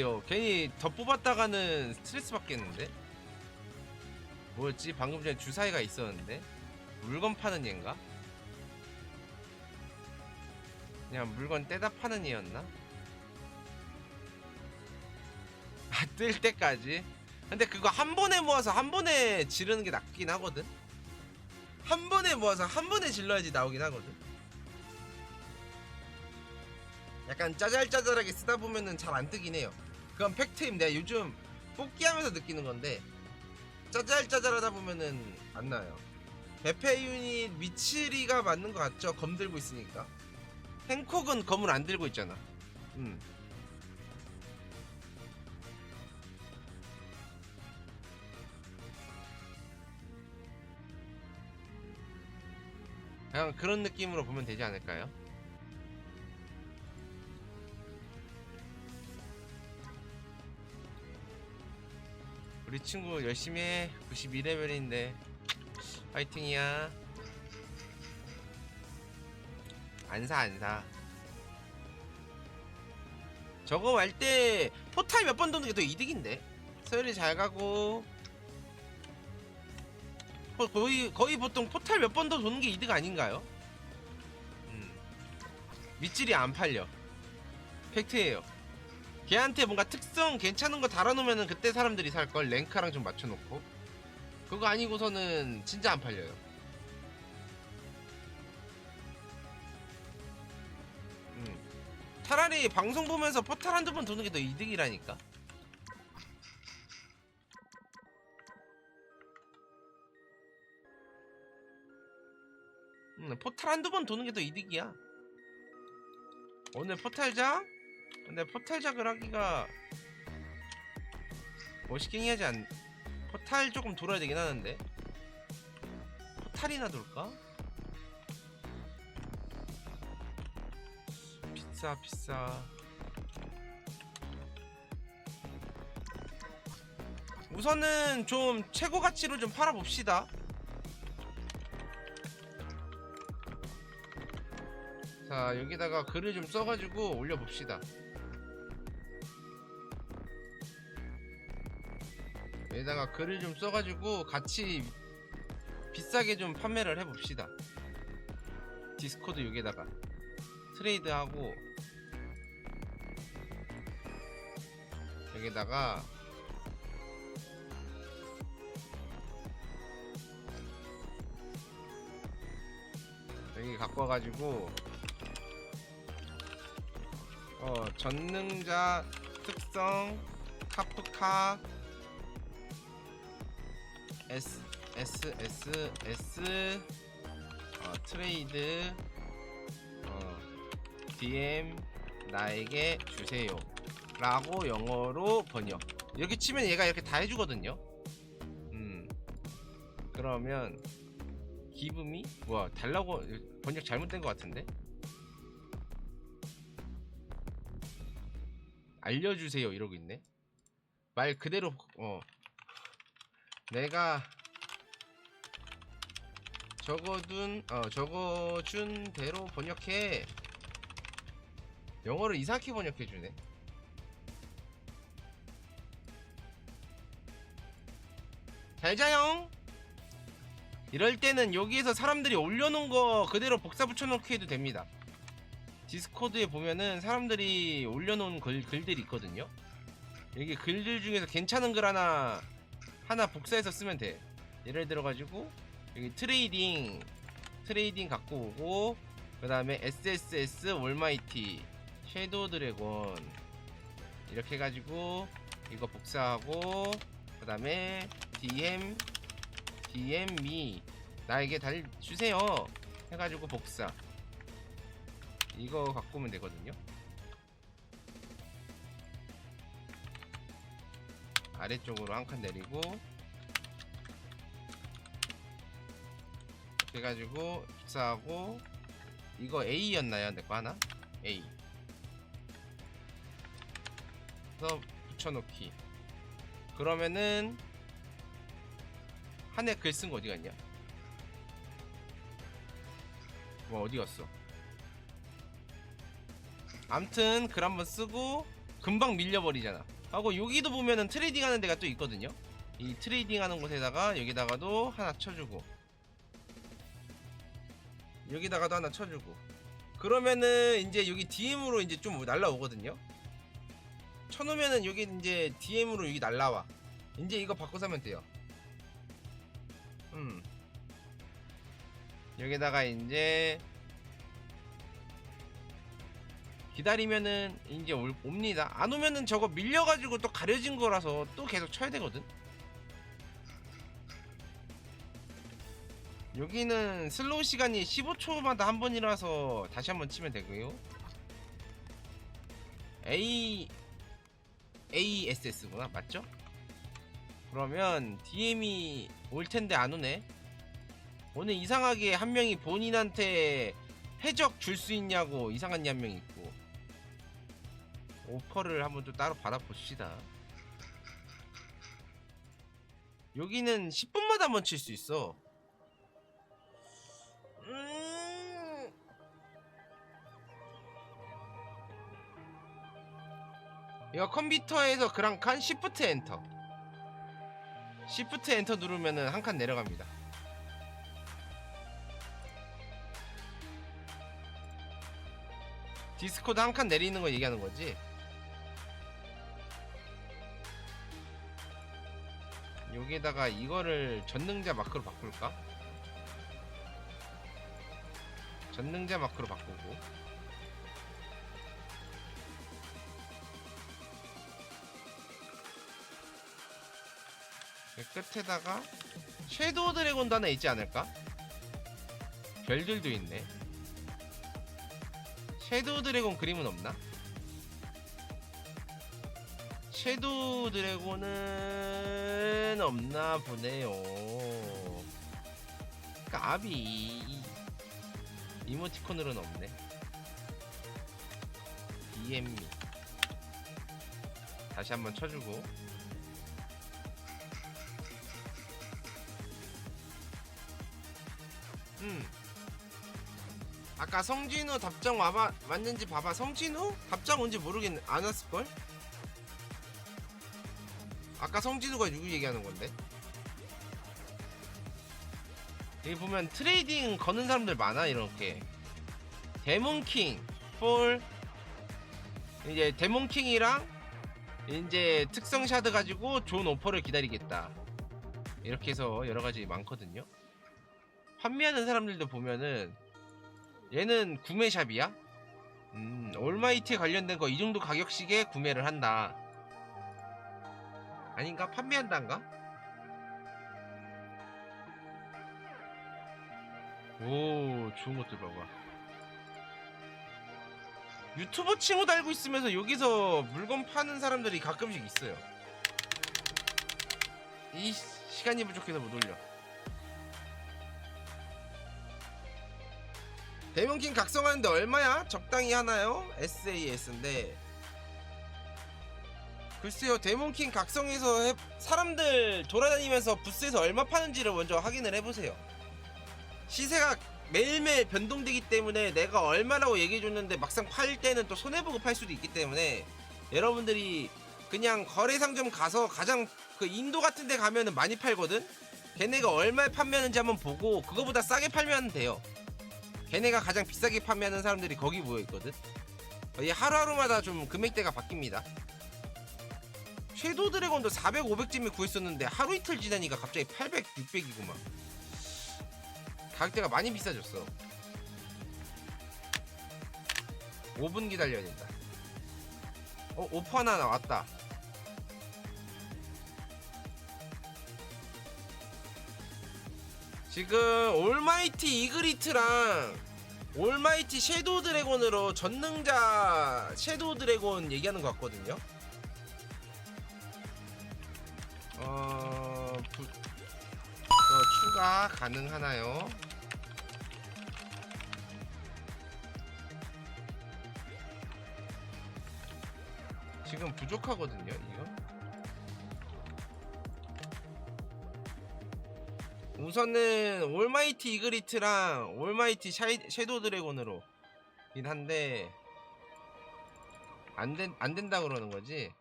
요 괜히 더 뽑았다가는 스트레스 받겠는데? 뭐였지? 방금 전에 주사위가 있었는데? 물건 파는 얘인가? 그냥 물건 떼다 파는 얘였나? 아, 뜰 때까지? 근데 그거 한 번에 모아서 한 번에 지르는 게 낫긴 하거든? 한 번에 모아서 한 번에 질러야지 나오긴 하거든? 약간 짜잘짜잘하게 쓰다 보면은 잘 안 뜨긴 해요. 그건. 내가 요즘 뽑기 하면서 느끼는 건데 짜잘짜잘하다 보면은 안 나요. 베페 유닛 미치리가 맞는 것 같죠? 검 들고 있으니까. 행콕은 검을 안 들고 있잖아. 음. 그냥 그런 느낌으로 보면 되지 않을까요? 우리 친구 열심히 해. 92레벨인데. 파이팅이야. 안 사 안 사. 저거 할 때 포탈 몇 번 도는 게 더 이득인데. 서열이 잘 가고. 거- 거의 거의 보통 포탈 몇 번 더 도는 게 이득 아닌가요? 음. 밑질이 안 팔려. 팩트예요 걔한테 뭔가 특성 괜찮은 거 달아놓으면 그때 사람들이 살걸 랭카랑 좀 맞춰놓고 그거 아니고서는 진짜 안 팔려요. 음. 차라리 방송 보면서 포탈 한두 번 도는 게 더 이득이라니까. 음, 포탈 한두 번 도는 게 더 이득이야. 오늘 포탈자? 근데 포탈작을 하기가 멋있긴 해야지 안 포탈 조금 돌아야 되긴 하는데. 포탈이나 돌까? 비싸 비싸. 우선은 좀 최고 가치로 좀 팔아봅시다. 자 여기다가 글을 좀 써가지고 올려봅시다 여기다가 글을 좀 써가지고 같이 비싸게 좀 판매를 해봅시다. 디스코드 여기다가 트레이드하고 여기다가 여기 갖고 와가지고 어 전능자 특성 카프카 S S S S 어, 트레이드 어, DM 나에게 주세요. 라고 영어로 번역. 이렇게 치면 얘가 이렇게 다 해주거든요. 음. 그러면 기브미 뭐야 달라고 번역 잘못된 것 같은데? 알려주세요 이러고 있네. 말 그대로 어 내가 적어둔 어 적어준 대로 번역해. 영어를 이상하게 번역해 주네. 잘 자요 이럴 때는 여기에서 사람들이 올려놓은 거 그대로 복사 붙여넣기 해도 됩니다. 디스코드에 보면은 사람들이 올려놓은 글, 글들이 있거든요. 여기 글들 중에서 괜찮은 글 하나 하나 복사해서 쓰면 돼. 예를 들어 가지고 여기 트레이딩 트레이딩 갖고 오고 그 다음에 SSS 올마이티 섀도우 드래곤 이렇게 해가지고 이거 복사하고 그 다음에 DM DM 미 나에게 달 주세요 해가지고 복사 이거 갖고 오면 되거든요. 아래쪽으로 한 칸 내리고 이렇게 해가지고 복사하고 이거 A였나요? 내거 하나? A 그래서 붙여놓기 그러면은 한 해 글 쓴 거 어디 갔냐? 뭐 어디 갔어? 암튼 글 한번 쓰고 금방 밀려버리잖아 하고 여기도 보면은 트레이딩 하는 데가 또 있거든요. 이 트레이딩 하는 곳에다가 여기다가도 하나 쳐주고 여기다가도 하나 쳐주고. 그러면은 이제 여기 DM으로 이제 좀 날라오거든요. 쳐놓으면은 여기 이제 DM으로 여기 날라와. 이제 이거 바꿔서 하면 돼요. 음. 여기다가 이제 기다리면은 이제 올, 옵니다. 안 오면은 저거 밀려가지고 또 가려진 거라서 또 계속 쳐야 되거든. 여기는 슬로우 시간이 15초마다 한 번이라서 다시 한 번 치면 되고요. A ASS구나? 맞죠? 그러면 DM이 올 텐데 안 오네. 오늘 이상하게 한 명이 본인한테 해적 줄 수 있냐고 이상한 한 명 있고 오퍼를 한번 또 따로 받아봅시다. 여기는 10분마다 한번 칠 수 있어. 음... 이거 컴퓨터에서 그랑 칸 시프트 엔터. 시프트 엔터 누르면은 한 칸 내려갑니다. 디스코드 한 칸 내리는 거 얘기하는 거지 여기다가 이거를 전능자 마크로 바꿀까? 전능자 마크로 바꾸고 그 끝에다가 섀도우 드래곤도 하나 있지 않을까? 별들도 있네 섀도우 드래곤 그림은 없나? 섀도우 드래곤은 없나 보네요. 까비. 이모티콘으로는 없네. DM미 다시 한번 쳐주고. 음. 아까 성진우 답장 와봐 왔는지 봐봐. 성진우? 답장 온지 모르겠네. 안 왔을걸? 아까 성진우가 누구 얘기하는 건데? 여기 보면 트레이딩 거는 사람들 많아 이렇게 데몬킹 폴 이제 데몬킹이랑 이제 특성 샤드 가지고 좋은 오퍼를 기다리겠다 이렇게 해서 여러 가지 많거든요 판매하는 사람들도 보면은 얘는 구매샵이야? 음, 올마이트에 관련된 거 이 정도 가격씩에 구매를 한다. 아닌가? 판매한다인가? 오, 좋은 것들 봐봐. 유튜버 친구 달고 있으면서 여기서 물건 파는 사람들이 가끔씩 있어요. 이 시- 시간이 부족해서 못 올려. 데몬킹 각성하는데 얼마야? 적당히 하나요? SAS인데 글쎄요 데몬킹 각성해서 해- 사람들 돌아다니면서 부스에서 얼마 파는지를 먼저 확인을 해보세요 시세가 매일매일 변동되기 때문에 내가 얼마라고 얘기해줬는데 막상 팔 때는 또 손해보고 팔 수도 있기 때문에 여러분들이 그냥 거래상점 가서 가장 그 인도 같은 데 가면은 많이 팔거든 걔네가 얼마에 판매하는지 한번 보고 그거보다 싸게 팔면 돼요 걔네가 가장 비싸게 판매하는 사람들이 거기 모여 있거든. 이 하루하루마다 좀 금액대가 바뀝니다. 섀도우 드래곤도 400, 500쯤에 구했었는데 하루 이틀 지나니까 갑자기 800, 600이구만. 가격대가 많이 비싸졌어. 5분 기다려야 된다. 어, 오퍼 하나 나왔다. 지금 올마이티 이그리트랑 올마이티 섀도우 드래곤으로 전능자 섀도우 드래곤 얘기하는 것 같거든요. 어, 부, 어, 추가 가능하나요? 지금 부족하거든요, 이거. 우선은 올마이티 이그리트랑 올마이티 샤이, 섀도우 드래곤으로 긴 한데 안, 된, 안 된다 그러는 거지